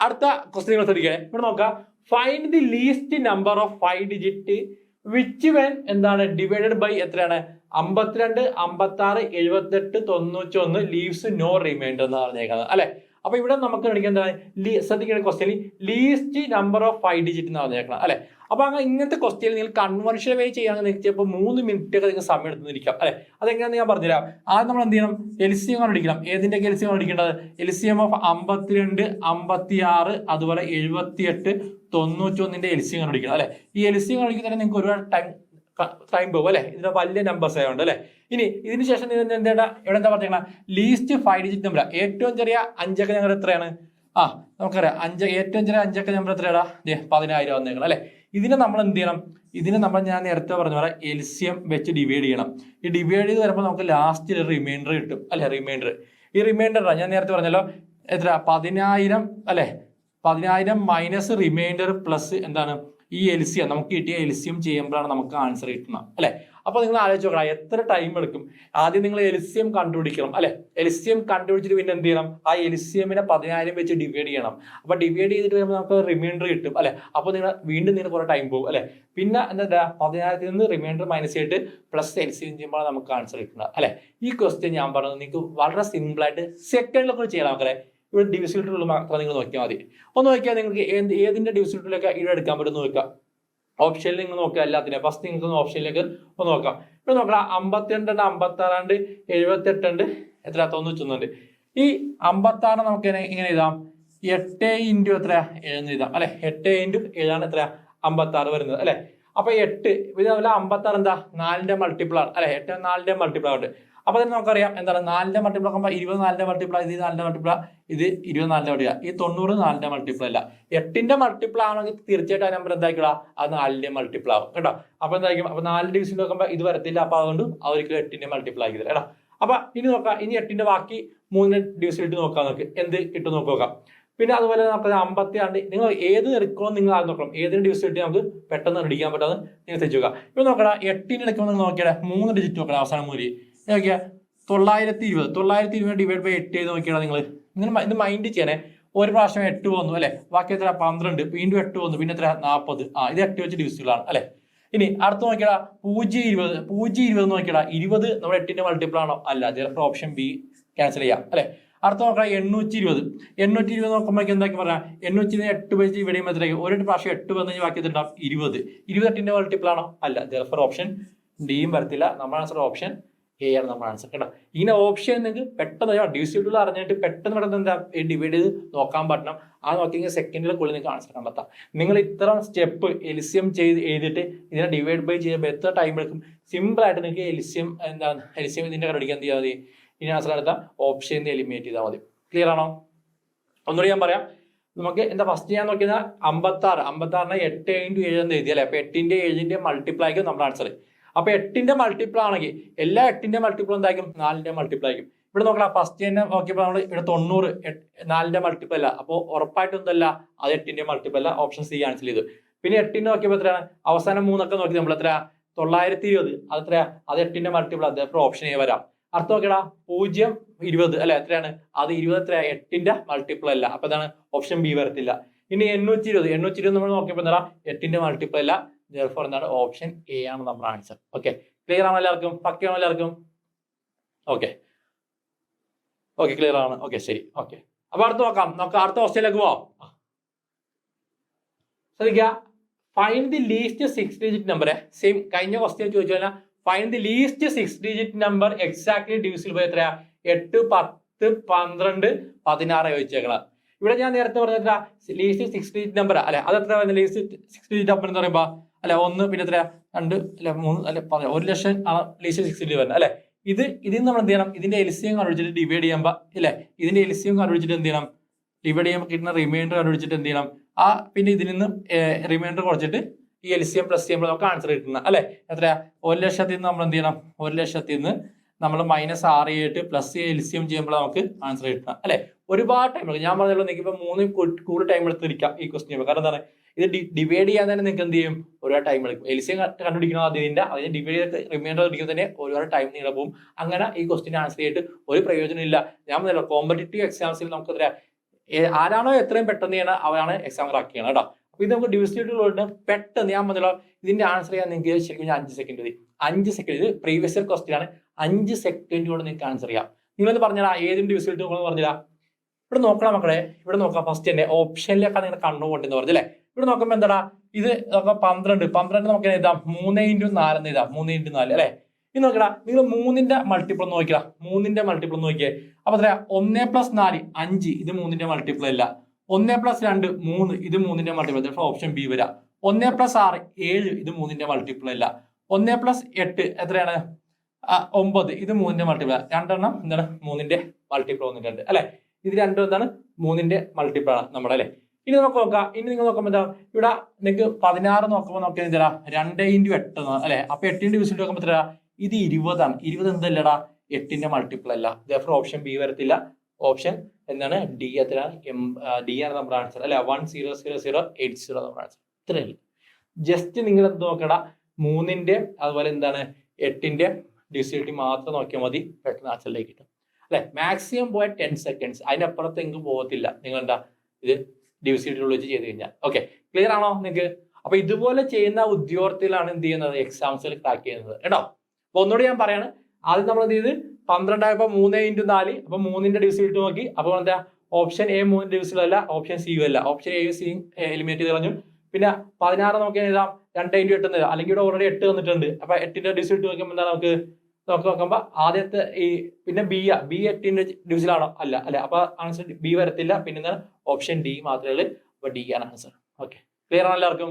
അടുത്ത ക്വസ്റ്റ്യൻ നിങ്ങൾ ശ്രദ്ധിക്കണേ. ഇവിടെ നോക്കാം. Find the least number of five digit which when എന്താണ്? ഡിവൈഡഡ് ബൈ എത്രയാണ്? അമ്പത്തിരണ്ട് അമ്പത്തി ആറ് എഴുപത്തെട്ട് തൊണ്ണൂറ്റി ഒന്ന് ലീവ്സ് നോ റിമൈൻഡർ എന്ന് പറഞ്ഞേക്കുന്നത്. അല്ലെ? അപ്പൊ ഇവിടെ നമുക്ക് എന്താണ്? ശ്രദ്ധിക്കേണ്ട question least number of five digit എന്ന് പറഞ്ഞേക്കണം. അല്ലെ? അപ്പൊ അങ്ങനെ ഇങ്ങനത്തെ ക്വസ്റ്റ്യൻ നിങ്ങൾ കൺവെൻഷൻ വേ ചെയ്യാൻ ചിലപ്പോൾ മൂന്ന് മിനിറ്റ് ഒക്കെ നിങ്ങൾ സമയം എടുത്തിരിക്കാം അല്ലെ? അതെങ്ങനെയാണെന്ന് ഞാൻ പറഞ്ഞുതരാം. ആദ്യം നമ്മൾ എന്ത് ചെയ്യണം? എൽസിയം കണ്ടുപിടിക്കണം ഏതിന്റെ എൽസിയം കണ്ടുപിടിക്കേണ്ടത് എൽസിയം ഓഫ് അമ്പത്തിരണ്ട് അമ്പത്തി ആറ് അതുപോലെ എഴുപത്തിയെട്ട് തൊണ്ണൂറ്റി ഒന്നിന്റെ എൽസിയം കണ്ടുപിടിക്കണം അല്ലെ? ഈ എൽസിയം കണ്ടുപിടിക്കുന്നതിന് നിങ്ങൾക്ക് ഒരുപാട് ടൈം ടൈം പോകും. അല്ലേ? ഇതിന്റെ വലിയ നമ്പേഴ്സ് ആയതുകൊണ്ട് അല്ലേ? ഇനി ഇതിന് ശേഷം നിങ്ങൾ എന്താ ഇവിടെ എന്താ പറഞ്ഞേക്കണം? ലീസ്റ്റ് ഫൈവ് ഡിജിറ്റ് നമ്പർ ഏറ്റവും ചെറിയ അഞ്ചക്ക ഞങ്ങൾ എത്രയാണ്? ആ നമുക്കറിയാം. അഞ്ച് ഏറ്റവും ചെറിയ അഞ്ചക്ക നമ്പർ എത്രയാടാ? പതിനായിരം വന്നേക്കണം. അല്ലെ? ഇതിനെ നമ്മൾ എന്ത് ചെയ്യണം? ഇതിനെ നമ്മൾ ഞാൻ നേരത്തെ പറഞ്ഞ പോലെ എൽസിയം വെച്ച് ഡിവൈഡ് ചെയ്യണം. ഈ ഡിവൈഡ് ചെയ്ത് വരുമ്പോൾ നമുക്ക് ലാസ്റ്റിൽ റിമൈൻഡർ കിട്ടും. അല്ലെ? റിമൈൻഡർ ഈ റിമൈൻഡർ ഞാൻ നേരത്തെ പറഞ്ഞല്ലോ. എത്ര? പതിനായിരം അല്ലെ? പതിനായിരം മൈനസ് റിമൈൻഡർ പ്ലസ് എന്താണ്? ഈ എൽസിയം നമുക്ക് കിട്ടിയ എൽസിയം ചെയ്യുമ്പോഴാണ് നമുക്ക് ആൻസർ കിട്ടുന്നത് അല്ലെ? അപ്പൊ നിങ്ങൾ ആലോചിച്ച് നോക്കണം എത്ര ടൈം എടുക്കും? ആദ്യം നിങ്ങൾ എൽസിയം കണ്ടുപിടിക്കണം അല്ലെ? എൽസിയം കണ്ടുപിടിച്ചിട്ട് പിന്നെ എന്ത് ചെയ്യണം? ആ എൽസിയമിനെ പതിനായിരം വെച്ച് ഡിവൈഡ് ചെയ്യണം. അപ്പൊ ഡിവൈഡ് ചെയ്തിട്ട് വരുമ്പോൾ നമുക്ക് റിമൈൻഡർ കിട്ടും അല്ലെ? അപ്പൊ നിങ്ങൾ വീണ്ടും നിങ്ങൾ കുറെ ടൈം പോകും അല്ലെ? പിന്നെ എന്താ പതിനായിരത്തിൽ നിന്ന് റിമൈൻഡർ മൈനസ് ചെയ്തിട്ട് പ്ലസ് എൽസിയം ചെയ്യുമ്പോൾ നമുക്ക് ആൻസർ കിട്ടുന്നത് അല്ലെ? ഈ ക്വസ്റ്റ്യൻ ഞാൻ പറഞ്ഞത് നിങ്ങൾക്ക് വളരെ സിമ്പിൾ ആയിട്ട് സെക്കൻഡിലൊക്കെ ചെയ്യാം മക്കളെ. ഇവിടെ ഡിവിസിലിട്ടുള്ള മാത്രം നിങ്ങൾ നോക്കിയാൽ മതി. ഒന്ന് നോക്കിയാൽ നിങ്ങൾക്ക് ഏത് ഏതിന്റെ ഡിവിസിലിട്ടിലൊക്കെ ഇവിടെ എടുക്കാൻ പറ്റും നോക്കുക. ഓപ്ഷനിൽ നിങ്ങൾ നോക്കുക എല്ലാത്തിനും. ഫസ്റ്റ് നിങ്ങൾക്ക് ഓപ്ഷനിലേക്ക് ഒന്ന് നോക്കാം. ഇവിടെ നോക്കണം അമ്പത്തിരണ്ടുണ്ട് അമ്പത്തി ആറാണ്ട് എഴുപത്തെട്ടുണ്ട് എത്ര തൊണ്ണൂറ്റൊന്നുണ്ട് ഈ അമ്പത്തി ആറ് നമുക്ക് എങ്ങനെ എഴുതാം? എട്ട് ഇന്റു എത്ര ഏഴെന്ന് എഴുതാം. അല്ലെ? എട്ട് ഇന്റു ഏഴാണ് എത്ര അമ്പത്തി ആറ് വരുന്നത്. അല്ലെ? അപ്പൊ എട്ട് ഇതേപോലെ അമ്പത്തി ആറ് എന്താ? നാലിന്റെ മൾട്ടിപ്പിൾ ആണ് അല്ലെ? എട്ട് നാലിന്റെ മൾട്ടിപ്പിൾ ആണ് അപ്പൊ തന്നെ നമുക്കറിയാം എന്താണ് നാലിന്റെ മൾട്ടിപ്പിൾ ആകുമ്പോൾ ഇരുപത് നാലിന്റെ മൾട്ടിപ്പിൾ ഇത് നാലിന്റെ മൾട്ടിപ്പിൾ ഇത് ഇരുപത്തിനാലിന്റെ മൾട്ടിപ്പിൾ ഈ തൊണ്ണൂറ് നാലിന്റെ മൾട്ടിപ്പിൾ അല്ല. എട്ടിന്റെ മൾട്ടിപ്പിൾ ആണെങ്കിൽ തീർച്ചയായിട്ടും ആ നമ്പർ എന്തായിക്കടാ അത് നാലിന്റെ മൾട്ടിപ്പിൾ ആവും കേട്ടോ? അപ്പോൾ എന്തായിരിക്കും? അപ്പോൾ നാല് ഡിവിഷൻ നോക്കുമ്പോൾ ഇത് വരത്തില്ല അപ്പോൾ അതുകൊണ്ട് അവർക്ക് എട്ടിന്റെ മൾട്ടിപ്പിൾ ആക്കി തരാം കേട്ടോ? അപ്പോൾ ഇനി നോക്കാം ഇനി എട്ടിന്റെ ബാക്കി മൂന്ന് ഡിവിഷൻ ഇട്ട് നോക്കാം നമുക്ക്. എന്ത് ഇട്ട് നോക്കി പിന്നെ അതുപോലെ നമുക്ക് അമ്പത്തി ആണ്ട് നിങ്ങൾ ഏത് എടുക്കണം നിങ്ങൾ ആദ്യം നോക്കണം. ഏതിന് ഡിവിസ് ഇട്ട് നമുക്ക് പെട്ടെന്ന് അടിക്കാൻ പറ്റാതെ നിങ്ങൾ തെച്ചുക ഇപ്പൊ നോക്കടാ എട്ടിന് എടുക്കുമ്പോൾ നിങ്ങൾ നോക്കിയാൽ മൂന്ന് ഡിജിറ്റ് നോക്കണം അവസാനം മൂലി നോക്കിയാ തൊള്ളായിരത്തി ഇരുപത് തൊള്ളായിരത്തി ഇരുപത് ഡിവൈഡ് ബൈ എട്ട് ചെയ്ത് നോക്കിയാണ് നിങ്ങൾ നിങ്ങൾ ഇത് മൈൻഡ് ചെയ്യണേ. ഒരു പ്രാവശ്യം എട്ട് വന്നു അല്ലെ? ബാക്കി എത്ര? പന്ത്രണ്ട്. വീണ്ടും എട്ട് വന്നു. പിന്നെ എത്ര? നാൽപ്പത് ആ ഇത് എട്ട് വെച്ച് ഡിവിസുകളാണ് അല്ലെ? ഇനി അടുത്ത് നോക്കിയടാ. പൂജ്യം ഇരുപത്. പൂജ്യം ഇരുപത് നോക്കിയടാ. ഇരുപത് നമ്മുടെ എട്ടിന്റെ മൾട്ടിപ്പിൾ ആണോ? അല്ല ചിലപ്പോൾ ഓപ്ഷൻ ബി ക്യാൻസൽ ചെയ്യാം അല്ലെ? അടുത്ത നോക്കാം എണ്ണൂറ്റി ഇരുപത് എണ്ണൂറ്റി ഇരുപത് നോക്കുമ്പോഴേക്ക് എന്താക്കി പറയാം? എണ്ണൂറ്റി ഇരുപത് എട്ട് വെച്ച് ഇവിടെ എത്രയായി? ഒരു പ്രാവശ്യം എട്ട് വന്നു കഴിഞ്ഞാൽ ബാക്കി എത്തിണ്ടാവും ഇരുപത്. ഇരുപത് എട്ടിന്റെ മൾട്ടിപ്പിൾ ആണോ? അല്ല ചിലപ്പോൾ ഓപ്ഷൻ ഡിയും വരത്തില്ല. നമ്മുടെ ആൻസർ ഓപ്ഷൻ എ ആണ് നമ്മുടെ ആൻസർ കേട്ടോ ഇങ്ങനെ ഓപ്ഷൻ നിങ്ങൾക്ക് പെട്ടെന്ന് ഡ്യൂസിബിൾ അറിഞ്ഞിട്ട് പെട്ടെന്ന് പെട്ടെന്ന് എന്താ ഡിവൈഡ് ചെയ്ത് നോക്കാൻ പറ്റണം. ആ നോക്കിയെങ്കിൽ സെക്കൻഡിലെ നിങ്ങൾക്ക് ആൻസർ കണ്ടെത്താം. നിങ്ങൾ ഇത്ര സ്റ്റെപ്പ് എലിസ്യം ചെയ്ത് എഴുതിയിട്ട് ഇതിനെ ഡിവൈഡ് ബൈ ചെയ്യുമ്പോൾ എത്ര ടൈം എടുക്കും? സിമ്പിൾ ആയിട്ട് നിങ്ങൾക്ക് എലിസ്യം എന്താണ് എലിസ്യം ഇതിന്റെ കണ്ടുപിടിക്കാൻ എന്ത് ചെയ്താൽ മതി ഇനി ആൻസർ എടുത്താൽ ഓപ്ഷൻ എലിമിനേറ്റ് ചെയ്താൽ മതി. ക്ലിയർ ആണോ? ഒന്നുകൂടി ഞാൻ പറയാം. നമുക്ക് എന്താ ഫസ്റ്റ് ഞാൻ നോക്കിയത്? അമ്പത്താറ്. അമ്പത്താറിന് എട്ട് ഇന്റു ഏഴ് എന്ന് എഴുതി അപ്പൊ എട്ടിന്റെ ഏഴിന്റെ മൾട്ടിപ്ലൈ ആയിരിക്കും നമ്മുടെ ആൻസർ അപ്പൊ എട്ടിന്റെ മൾട്ടിപ്പിൾ ആണെങ്കിൽ എല്ലാ എട്ടിന്റെ മൾട്ടിപ്പിൾ എന്തായിരിക്കും? നാലിന്റെ മൾട്ടിപ്പിൾ ആയിരിക്കും. ഇവിടെ നോക്കണം ഫസ്റ്റ് തന്നെ നോക്കിയപ്പോൾ നമ്മൾ ഇവിടെ തൊണ്ണൂറ് നാലിന്റെ മൾട്ടിപ്പിൾ അല്ല. അപ്പോൾ ഉറപ്പായിട്ടും എന്തല്ല? അത് എട്ടിന്റെ മൾട്ടിപ്പിൾ അല്ല. ഓപ്ഷൻ സി ക്യാൻസൽ ചെയ്തു. പിന്നെ എട്ടിന് നോക്കിയപ്പോൾ എത്രയാണ്? അവസാനം മൂന്നൊക്കെ നോക്കി നമ്മൾ എത്ര തൊള്ളായിരത്തി ഇരുപത്. അത് എത്രയാ? അത് എട്ടിന്റെ മൾട്ടിപ്പിൾ അത് ഓപ്ഷൻ എ വരാം. അർത്ഥം നോക്കിയടാ പൂജ്യം ഇരുപത്. അല്ലെ എത്രയാണ്? അത് ഇരുപത് എത്ര എട്ടിന്റെ മൾട്ടിപ്പിൾ അല്ല. അപ്പൊ അതാണ് ഓപ്ഷൻ ബി വരത്തില്ല. ഇനി എണ്ണൂറ്റി ഇരുപത്. എണ്ണൂറ്റി ഇരുപത് നമ്മൾ നോക്കിയപ്പോൾ എന്താ എട്ടിന്റെ മൾട്ടിപ്പിൾ അല്ല. ജെർഫോർ എന്താണ്? ഓപ്ഷൻ എ ആണ് നമ്മുടെ ആൻസർ ഓക്കെ ക്ലിയർ ആണോ എല്ലാവർക്കും? പക്കയാണോ എല്ലാവർക്കും? ഓക്കെ ഓക്കെ ക്ലിയർ ആണ്. ഓക്കെ ശരി. ഓക്കെ അപ്പൊ അടുത്ത് നോക്കാം. നമുക്ക് അടുത്ത ക്വസ്റ്റ്യനിലേക്ക് പോവാം. ശ്രദ്ധിക്കുക. Find the least six digit number same കഴിഞ്ഞ ക്വസ്റ്റ്യൻ ചോദിച്ചു കഴിഞ്ഞാൽ find the least six digit number exactly divisible പോയി എത്രയാ? എട്ട് പത്ത് പന്ത്രണ്ട് പതിനാറ് ചോദിച്ചേക്കണം. ഇവിടെ ഞാൻ നേരത്തെ പറഞ്ഞ ലീസ്റ്റ് സിക്സ് ഡിജിറ്റ് നമ്പർ അല്ലെ? അത് എത്ര ലീസ്റ്റ് സിക്സ് ഡിജിറ്റ് നമ്പർ എന്ന് പറയുമ്പോൾ അല്ലെ ഒന്ന് പിന്നെ എത്ര രണ്ട് അല്ലെ മൂന്ന് അല്ലെ പതിനാറ്. ഒരു ലക്ഷം ലീസ്റ്റ് സിക്സ് ഇൻഡി വരുന്നത് അല്ലെ? ഇത് ഇതിന് നമ്മൾ എന്ത് ചെയ്യണം? ഇതിന്റെ എൽസിയം കണ്ടുപിടിച്ചിട്ട് ഡിവൈഡ് ചെയ്യുമ്പോൾ ഇല്ലേ? ഇതിന്റെ എൽസിയം കണ്ടുപിടിച്ചിട്ട് എന്ത് ചെയ്യണം? ഡിവൈഡ് ചെയ്യുമ്പോൾ കിട്ടുന്ന റിമൈൻഡർ കണ്ടുപിടിച്ചിട്ട് എന്ത് ചെയ്യണം? ആ പിന്നെ ഇതിൽ നിന്ന് റിമൈൻഡർ കുറച്ചിട്ട് ഈ എൽസിയം പ്ലസ് ചെയ്യുമ്പോൾ നമുക്ക് ആൻസർ കിട്ടുന്ന അല്ലെ? എത്രയാ? ഒരു ലക്ഷത്തിൽ നിന്ന് നമ്മൾ എന്ത് ചെയ്യണം? ഒരു ലക്ഷത്തിൽ നിന്ന് നമ്മൾ മൈനസ് ആറ് ചെയ്തിട്ട് പ്ലസ് എൽസിയം ചെയ്യുമ്പോൾ നമുക്ക് ആൻസർ കിട്ടണം അല്ലെ? ഒരുപാട് ടൈം ഞാൻ പറഞ്ഞല്ലോ നിങ്ങൾക്ക് ഇപ്പൊ മൂന്ന് കൂടുതൽ ടൈം എടുത്തിരിക്കാം ഈ ക്വസ്റ്റ്യൻ കാരണം എന്താണ്? ഇത് ഡിവൈഡ് ചെയ്യാൻ തന്നെ നിങ്ങൾക്ക് എന്ത് ചെയ്യും? ഒരുപാട് ടൈം എടുക്കും. എൽസിയം കണ്ടുപിടിക്കണം അതിന്റെ അതിന് ഡിവൈഡ് ചെയ്ത് റിമൈൻഡർ പിടിക്കുമ്പോൾ തന്നെ ഒരുപാട് ടൈം നീളെ പോകും അങ്ങനെ ഈ ക്വസ്റ്റിന് ആൻസർ ചെയ്തിട്ട് ഒരു പ്രയോജനം ഇല്ല. ഞാൻ പറഞ്ഞല്ലോ കോമ്പറ്റേറ്റീവ് എക്സാംസിൽ നമുക്ക് എത്ര ആരാണോ എത്രയും പെട്ടെന്ന് ചെയ്യണം അവരാണ് എക്സാം ക്രാക്ക് ചെയ്യണം കേട്ടോ. അപ്പൊ ഇത് നമുക്ക് ഡിവിസിറ്റിലുള്ള പെട്ടെന്ന് ഞാൻ പറഞ്ഞല്ലോ ഇതിന്റെ ആൻസർ ചെയ്യാൻ നിങ്ങൾക്ക് ശരിക്കും ഞാൻ അഞ്ച് സെക്കൻഡ് മതി അഞ്ച് സെക്കൻഡ് ഇത് പ്രീവിയസ് ഇയർ ക്വസ്റ്റ്യൻ ആണ്. അഞ്ച് സെക്കൻഡ് കൊണ്ട് നിങ്ങൾക്ക് ആൻസർ ചെയ്യാം. നിങ്ങളൊന്ന് പറഞ്ഞാൽ ഏതിന്റെ ഡിവിസിറ്റ് നോക്കണം പറഞ്ഞില്ല ഇവിടെ നോക്കണം മക്കളെ ഇവിടെ നോക്കാം. ഫസ്റ്റ് തന്നെ ഓപ്ഷനിലേക്കാണ് നിങ്ങൾ കണ്ണുകൊണ്ടെന്ന് പറഞ്ഞല്ലേ ഇവിടെ നോക്കുമ്പോൾ എന്താടാ? ഇത് നോക്കാം പന്ത്രണ്ട്. പന്ത്രണ്ട് നമുക്ക് എഴുതാം. മൂന്ന് ഇന്റു എന്ന് എഴുതാം. മൂന്ന് ഇന്റു നാല് അല്ലേ? ഇത് നോക്കടാ. നിങ്ങൾ മൂന്നിന്റെ മൾട്ടിപ്പിൾ ഒന്ന് മൂന്നിന്റെ മൾട്ടിപ്പിൾ ഒന്ന് നോക്കിയേ. അപ്പൊ എത്രയാ? ഒന്നേ പ്ലസ് നാല് അഞ്ച്. ഇത് മൂന്നിന്റെ മൾട്ടിപ്പിൾ അല്ല. ഒന്നേ പ്ലസ് രണ്ട് മൂന്ന്. ഇത് മൂന്നിന്റെ മൾട്ടിപ്പിൾ ഓപ്ഷൻ ബി വരാം. ഒന്നേ പ്ലസ് ആറ് ഏഴ്. ഇത് മൂന്നിന്റെ മൾട്ടിപ്പിൾ അല്ല. ഒന്നേ പ്ലസ് എട്ട് എത്രയാണ്? ഒമ്പത്. ഇത് മൂന്നിന്റെ മൾട്ടിപ്പിൾ രണ്ടെണ്ണം എന്താണ്? മൂന്നിന്റെ മൾട്ടിപ്പിൾ വന്നിട്ടുണ്ട്. അല്ലെ? ഇത് രണ്ടും എന്താണ്? മൂന്നിന്റെ മൾട്ടിപ്പിൾ ആണ് നമ്മുടെ അല്ലെ ഇനി നമുക്ക് നോക്കാം. ഇനി നിങ്ങൾ നോക്കുമ്പോൾ എന്താ? ഇവിടെ നിങ്ങൾക്ക് പതിനാറ് നോക്കുമ്പോൾ നോക്കിയാൽ എന്താ രണ്ട് ഇന്റു എട്ട് അല്ലെ? അപ്പൊ എട്ടിന്റെ വിസിറ്റ് നോക്കുമ്പോൾ എത്ര ഇത് ഇരുപതാണ്. ഇരുപത് എന്തല്ലടാ എട്ടിന്റെ മൾട്ടിപ്പിൾ അല്ല. ഇതേപോലെ ഓപ്ഷൻ ബി വരത്തില്ല. ഓപ്ഷൻ എന്താണ്? ഡി എത്ര എം ഡി ആണ് നമ്മുടെ ആൻസർ അല്ലെ? One zero zero zero eight zero നമ്മുടെ ആൻസർ ഇത്രയല്ല ജസ്റ്റ് നിങ്ങൾ എന്ത് നോക്കടാ? മൂന്നിന്റെ അതുപോലെ എന്താണ്? എട്ടിന്റെ ഡിസിറ്റി മാത്രം നോക്കിയാൽ മതി. പെട്ടെന്ന് ആൻസറിലേക്ക് കിട്ടും. അല്ലെ? മാക്സിമം പോയ ടെൻ സെക്കൻഡ്സ് അതിനപ്പുറത്ത് എങ്ങും പോകത്തില്ല. നിങ്ങൾ എന്താ ഇത് ഡിവിസിറ്റിയിൽ വെച്ച് ചെയ്ത് കഴിഞ്ഞാൽ. ഓക്കെ ക്ലിയർ ആണോ നിങ്ങൾക്ക്? അപ്പൊ ഇതുപോലെ ചെയ്യുന്ന ഉദ്യോഗത്തിലാണ് എന്ത് ചെയ്യുന്നത്? എക്സാംസിൽ ക്രാക്ക് ചെയ്യുന്നത്. കേട്ടോ? അപ്പൊ ഒന്നുകൂടി ഞാൻ പറയാണ്. ആദ്യം നമ്മൾ എന്ത് ചെയ്ത്? പന്ത്രണ്ടായപ്പോ മൂന്ന് ഇന്റു നാല്. അപ്പൊ മൂന്നിന്റെ ഡിവിസിറ്റി നോക്കി. അപ്പൊ എന്താ? ഓപ്ഷൻ എ മൂന്ന് അല്ല ഓപ്ഷൻ സിയും അല്ല. ഓപ്ഷൻ എയും സി എലിമിനേറ്റ് ചെയ്ത് കളഞ്ഞു. പിന്നെ പതിനാറ് നോക്കിയാൽ രണ്ട് ഇന്റു എട്ട്. അല്ലെങ്കിൽ ഇവിടെ ഓൾറെഡി എട്ട് വന്നിട്ടുണ്ട് അപ്പൊ എട്ടിന്റെ ഡിവിസിറ്റി നോക്കുമ്പോൾ എന്താ നമുക്ക്? നോക്കി നോക്കുമ്പോൾ ആദ്യത്തെ ഈ പിന്നെ ബി ബി എട്ടിന്റെ ഡിവിസിലാണോ അല്ല അല്ല? അപ്പൊ ആൻസർ ബി വരത്തില്ല. പിന്നെ ഓപ്ഷൻ ഡി മാത്രമേ ഉള്ളൂ. അപ്പൊ ഡി ആണ് ആൻസർ ഓക്കെ ക്ലിയർ ആണ് എല്ലാവർക്കും?